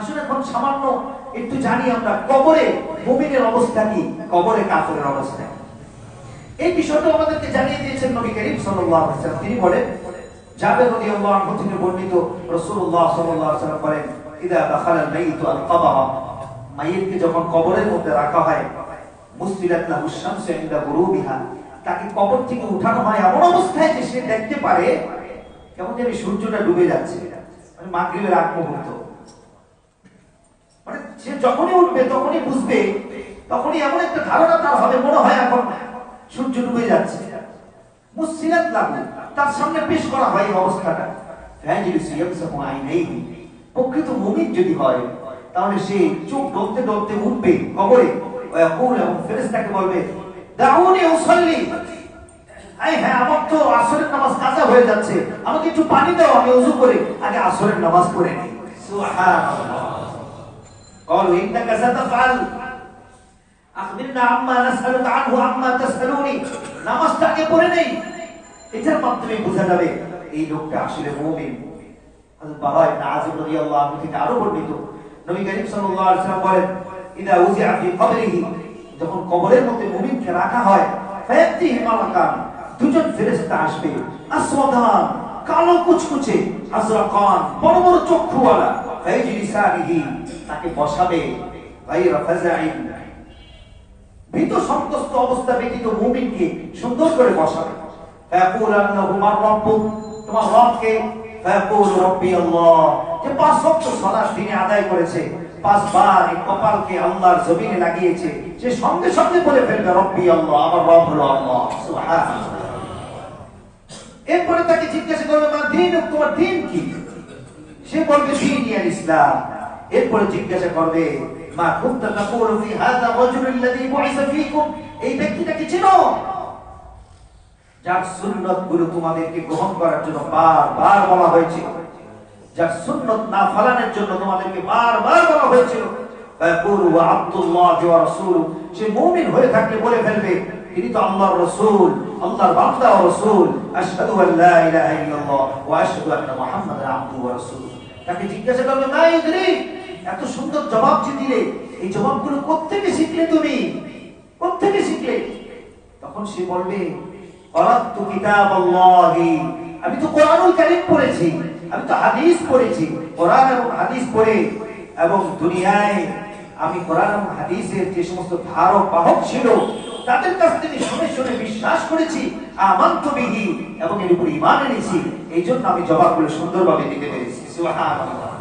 আসলে এখন সামান্য একটু জানি আমরা কবরে মুমিনের অবস্থা কি? কবরে কাফেরের অবস্থা এই বিষয়টা আমাদেরকে জানিয়ে দিয়েছেন নবী করিম সাল্লাল্লাহু আলাইহি ওয়াসাল্লাম। তিনি বলেন, জাবের রাদিয়াল্লাহু আনহু থেকে বর্ণিত রাসূলুল্লাহ সাল্লাল্লাহু আলাইহি ওয়াসাল্লাম বলেন, ইদা দাখালা আল-মাইতু আল-কবরা মাইয়িতকে যখন কবরের মধ্যে রাখা হয় মুসফিলাত লাহু শামসু ইনদা গুরুবিহা তাকে কবর থেকে উঠানো হয় এমন অবস্থায় যে সে দেখতে পারে কেমন যেন সূর্যটা ডুবে যাচ্ছে মানে মাগরিবের আগ মুহূর্ত মানে সে যখনই উঠবে, তখনই বুঝবে, তখনই এমন একটা ধারণা তার হবে, মনে হয় এখন সূর্য ডুবে যাচ্ছে। মুসিরাত লাগু তার সামনে পেশ করা হয় এই অবস্থাটা। প্রকৃত মুমিন যদি হয়, তাহলে সে চোখ ডলতে ডলতে উঠবে কবরে। ফেরেশতাকে বলবে, দাউনি উসাল্লি। এই হ্যাঁ আমার তো আসরের নামাজ কাজা হয়ে যাচ্ছে। আমাকে একটু পানি দাও, আমি ওযু করে, আগে আসরের নামাজ পড়ে নিই। সুবহানাল্লাহ। قالوا إنك ستفعل أخبرنا عما نسألك عنه عما تسألوني নামাজটাকে পড়ে নেই এটার মাধ্যমে বোঝা যাবে এই লোকটা আসলে মুমিন হযরত বাবা ইবনে আযিব রাদিয়াল্লাহু আনহু থেকে আরো বর্ণিত নবী করিম সাল্লাল্লাহু আলাইহি ওয়াসাল্লাম বলেন ইদা উযিআ ফি কবরিহি যখন কবরের মধ্যে মুমিনকে রাখা হয় ফায়াতিহি মালাকান দুজন ফেরেশতা আসবে আসওয়াদান কালো কুচকুচে আজরাকান বড় বড় চক্ষুওয়ালা ফাইজলিসানিহি তাকে বসাবে ভীত অবস্থা ব্যতীত মুমিনকে সুন্দর করে বসাবে। আদায় করেছে আল্লাহর জমিনে লাগিয়েছে, সে সঙ্গে সঙ্গে বলে ফেলবে, রব্বি আমার এরপরে তাকে জিজ্ঞাসা করবে দিন, তোমার দিন কি? বলবে ইসলাম। এরপরে জিজ্ঞাসা করবে, মা, কুনতা তাকুলু ফি হাযা বুইসা ফীকুম? এই যার তোমাদেরকে গ্রহণ করার জন্য বারবার বলা যার না জন্য তোমাদেরকে বারবার বলা হয়েছিল সে মুমিন হয়ে থাকলে বলে ফেলবে, তিনি তো আল্লাহর রাসূল, আল্লাহর বান্দা ও রাসূল। আশহাদু আল লা ইলাহা ইল্লাল্লাহ ওয়া আশহাদু আন্না মুহাম্মাদান আবদুহু ওয়া তাকে জিজ্ঞাসা করবে ইদরি এত সুন্দর জবাব যে দিলে, এই জবাবগুলো কোত্থেকে শিখলে তুমি? কোত্থেকে শিখলে? তখন সে বলবে আমি তো কোরআনুল কারীম পড়েছি, আমি তো হাদিস পড়েছি, কোরআন এবং হাদিস পড়ে, এবং দুনিয়ায় আমি কোরআন এবং হাদিসের যে সমস্ত ধারক, বাহক ছিল, তাদের কাছ থেকে শুনে শুনে বিশ্বাস করেছি আমার আমান্ত বিহি, এবং এর উপর ইমান এনেছি। এই জন্য আমি জবাবগুলো সুন্দরভাবে দিতে পেরেছি সুবহানাল্লাহ